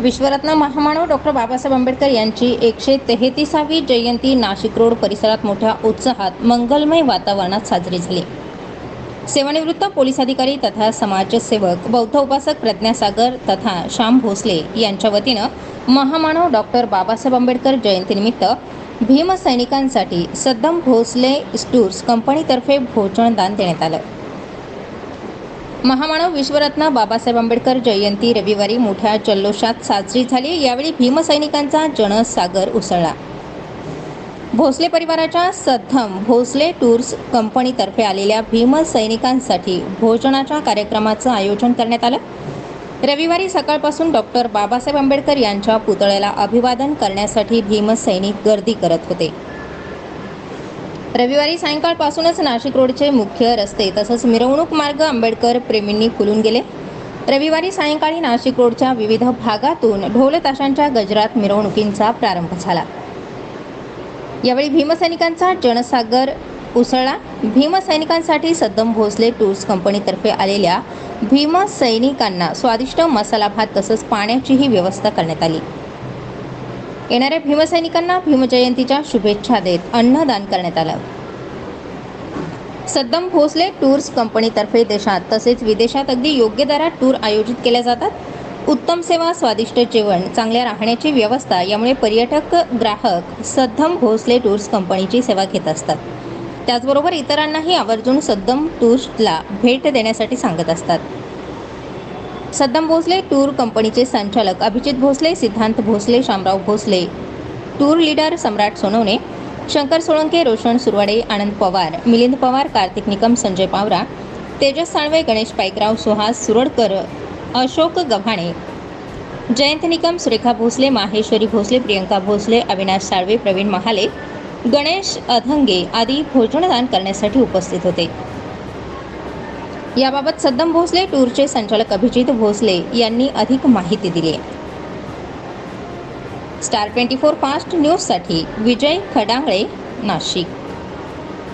विश्वरत्न महामानव डॉक्टर बाबासाहेब आंबेडकर यांची एकशे तेहतीसावी जयंती नाशिक रोड परिसरात मोठ्या उत्साहात मंगलमय वातावरणात साजरी झाली. सेवानिवृत्त पोलीस अधिकारी तथा समाजसेवक बौद्ध उपासक प्रज्ञासागर तथा श्याम भोसले यांच्या वतीनं महामानव डॉक्टर बाबासाहेब आंबेडकर जयंतीनिमित्त भीमसैनिकांसाठी सद्दम भोसले स्टूर्स कंपनीतर्फे भोजनदान देण्यात आलं. महामानव विश्वरत्न बाबासाहेब आंबेडकर जयंती रविवारी मोठ्या जल्लोषात साजरी झाली. यावेळी भीमसैनिकांचा जनसागर उसळला. भोसले परिवाराच्या सद्धम भोसले टूर्स कंपनीतर्फे आलेल्या भीमसैनिकांसाठी भोजनाच्या कार्यक्रमाचं आयोजन करण्यात आलं. रविवारी सकाळपासून डॉक्टर बाबासाहेब आंबेडकर यांच्या पुतळ्याला अभिवादन करण्यासाठी भीमसैनिक गर्दी करत होते. रविवारी सायंकाळपासूनच नाशिक रोडचे मुख्य रस्ते तसंच मिरवणूक मार्ग आंबेडकर प्रेमींनी फुलून गेले. रविवारी सायंकाळी नाशिक रोडच्या विविध भागातून ढोल ताशांच्या गजरात मिरवणुकींचा प्रारंभ झाला. यावेळी भीमसैनिकांचा जनसागर उसळला. भीमसैनिकांसाठी सद्दम भोसले टूर्स कंपनीतर्फे आलेल्या भीमसैनिकांना स्वादिष्ट मसाला भात तसंच पाण्याचीही व्यवस्था करण्यात आली. येणाऱ्या भीमसैनिकांना भीमजयंतीच्या शुभेच्छा देत अन्नदान करण्यात आलं. सद्दम भोसले टूर्स कंपनीतर्फे देशात तसेच विदेशात अगदी योग्य दरात टूर आयोजित केल्या जातात. उत्तम सेवा स्वादिष्ट जेवण चांगल्या राहण्याची व्यवस्था यामुळे पर्यटक ग्राहक सद्धम भोसले टूर्स कंपनीची सेवा घेत असतात. त्याचबरोबर इतरांनाही आवर्जून सद्दम टूर्सला भेट देण्यासाठी सांगत असतात. सद्दाम भोसले टूर कंपनीचे संचालक Abhijit Bhosale Siddhant Bhosale Shamrao Bhosale. Tour leader Samrat Sonawane Shankar Solanke Roshan Surwade Anand Pawar Milind Pawar Kartik Nikam Sanjay Pawara Tejas Salve Ganesh Paikrao Suhas Suradkar Ashok Gavhane. Jayant Nikam Surekha Bhosale Maheshwari Bhosale Priyanka Bhosale Avinash Salve Pravin Mahale Ganesh Adhange आदी भोजनदान करण्यासाठी उपस्थित होते. याबाबत सद्दम भोसले टूरचे संचालक अभिजित भोसले यांनी अधिक माहिती दिली. स्टार ट्वेंटी फोर फास्ट न्यूजसाठी विजय खडांगळे नाशिक.